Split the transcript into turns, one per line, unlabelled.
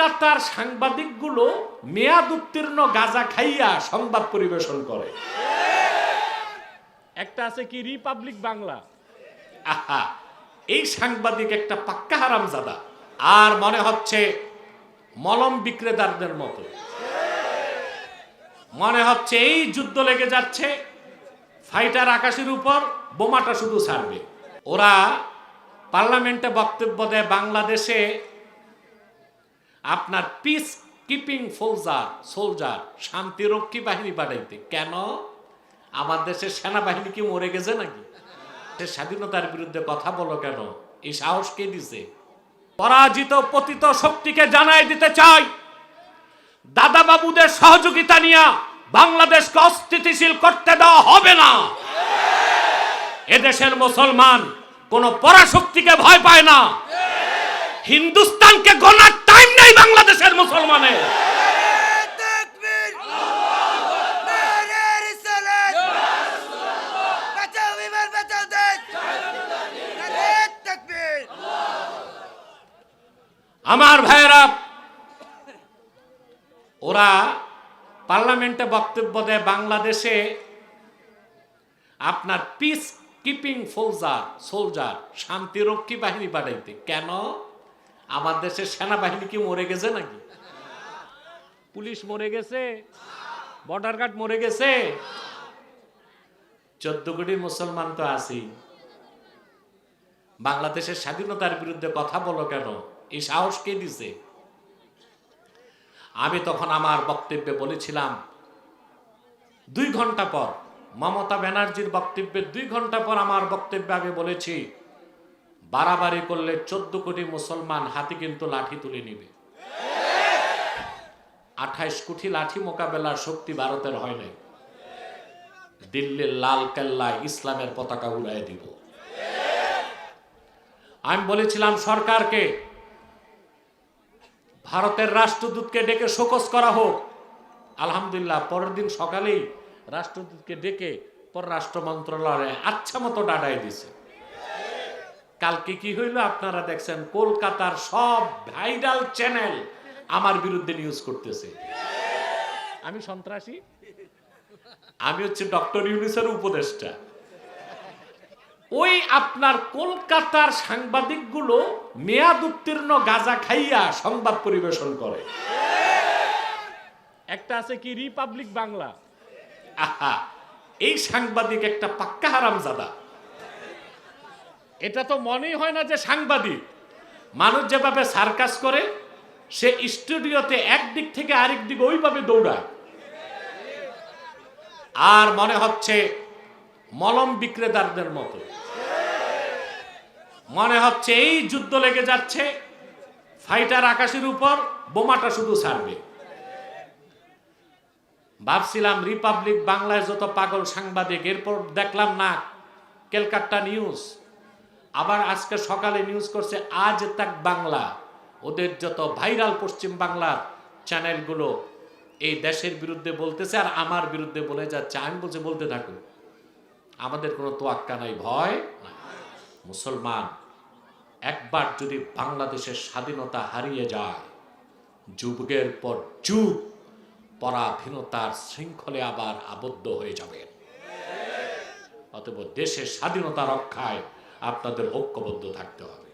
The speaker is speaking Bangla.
কলকাতার সাংবাদিকগুলো মেয়াদ উত্তীর্ণ গাজা খাইয়া সংবাদ পরিবেশন করে।
একটা আছে কি, রিপাবলিক বাংলা।
আহা, এই সাংবাদিক একটা পাক্কা হারামজাদা। আর মনে হচ্ছে মলম বিক্রেতাদের মতো। মনে হচ্ছে এই যুদ্ধ লেগে যাচ্ছে, ফাইটার আকাশের উপর, বোমাটা শুধু ছাড়বে। ওরা পার্লামেন্টে বক্তব্য দেয়, বাংলাদেশে আপনার পিস কিপিং ফৌজার সোলজার শান্তিরক্ষী বাহিনী পাঠাইতে। কেন? আমার দেশের সেনাবাহিনী কি মরে গেছে নাকি? সে স্বাধীনতার বিরুদ্ধে কথা বলো কেন? এই সাহস কে দিছে? পরাজিত পতিত শক্তিকে জানাই দিতে চাই। দাদা বাবুদের সহযোগিতা নিয়ে বাংলাদেশকে অস্থিতিশীল করতে দেওয়া হবে না। এদেশের মুসলমান কোন পরাশক্তিকে ভয় পায় না। হিন্দুস্তানকে গণার টাইম নাই বাংলাদেশের মুসলমানের। আমার ভাইয়েরা, ওরা পার্লামেন্টে বক্তব্য দেয়, বাংলাদেশে আপনার পিস কিপিং ফৌজা সোলজার শান্তিরক্ষী বাহিনী পাঠাইতে। কেন? আমার দেশের সেনাবাহিনী কি মরে গেছে নাকি?
পুলিশ মরে গেছে বর্ডার গার্ড মরে গেছে।
চোদ্দ কোটি মুসলমান তো আছেই বাংলাদেশের স্বাধীনতার বিরুদ্ধে কথা বলো কেন? এই সাহস কে দিছে? আমি তখন আমার বক্তব্যে বলেছিলাম, দুই ঘণ্টা পর মমতা ব্যানার্জির বক্তব্যের দুই ঘণ্টা পর আমার বক্তব্যে আমি বলেছি বাড়াবাড়ি করলে চোদ্দ কোটি মুসলমান হাতে কিন্তু লাঠি তুলে নিবে। আঠাইশ কোটি লাঠি মোকাবেলার শক্তি ভারতের হয় নাই। দিল্লির লাল কেল্লায় ইসলামের পতাকা উড়াই দিব। আমি বলেছিলাম সরকারকে, ভারতের রাষ্ট্রদূতকে ডেকে শোকস করা হোক। আলহামদুলিল্লাহ, পরের দিন সকালেই রাষ্ট্রদূতকে ডেকে পররাষ্ট্র মন্ত্রণালয়ে আচ্ছা মতো ডাডাই দিছে। কালকে কি হইল আপনারা দেখছেন? কলকাতার সব ভাইরাল চ্যানেল আমার বিরুদ্ধে নিউজ করতেছে।
আমি সন্ত্রাসী।
আমি হচ্ছে ডক্টর ইউনিসের উপদেষ্টা। ওই আপনার কলকাতার সাংবাদিকগুলো মেয়াদ উত্তীর্ণ গাজা খাইয়া সংবাদ পরিবেশন করে।
একটা আছে কি? রিপাবলিক বাংলা।
আহা, এই সাংবাদিক একটা পাক্কা হারামজাদা।
এটা তো মনেই হয় না যে
সাংবাদিক। মানুষ যেভাবে সার্কাস করে, সে স্টুডিওতে একদিক থেকে আরেক দিকে ওইভাবে দৌড়ায়। আর মনে হচ্ছে মলম বিক্রেতাদের মতো। মনে হচ্ছে এই যুদ্ধ লেগে যাচ্ছে, ফাইটার আকাশের উপর, বোমাটা শুধু ছাড়বে। ভাবছিলাম রিপাবলিক বাংলায় যত পাগল সাংবাদিক, এরপর দেখলাম না, ক্যালকাটা নিউজ। আবার আজকে সকালে নিউজ করছে, আজ তাক বাংলা। ওদের যত ভাইরাল পশ্চিম বাংলার চ্যানেলগুলো এই দেশের বিরুদ্ধে বলতেছে আর আমার বিরুদ্ধে বলে যাচ্ছে, আমি বলছি বলতে থাকুন আমাদের কোনো তোয়াক্কা নাই, ভয়। মুসলমান, একবার যদি বাংলাদেশের স্বাধীনতা হারিয়ে যায়, যুগের পর যুগ পরাধীনতার শৃঙ্খলে আবার আবদ্ধ হয়ে যাবে। অতএব দেশের স্বাধীনতা রক্ষায় আপনাদের ঐক্যবদ্ধ থাকতে হবে।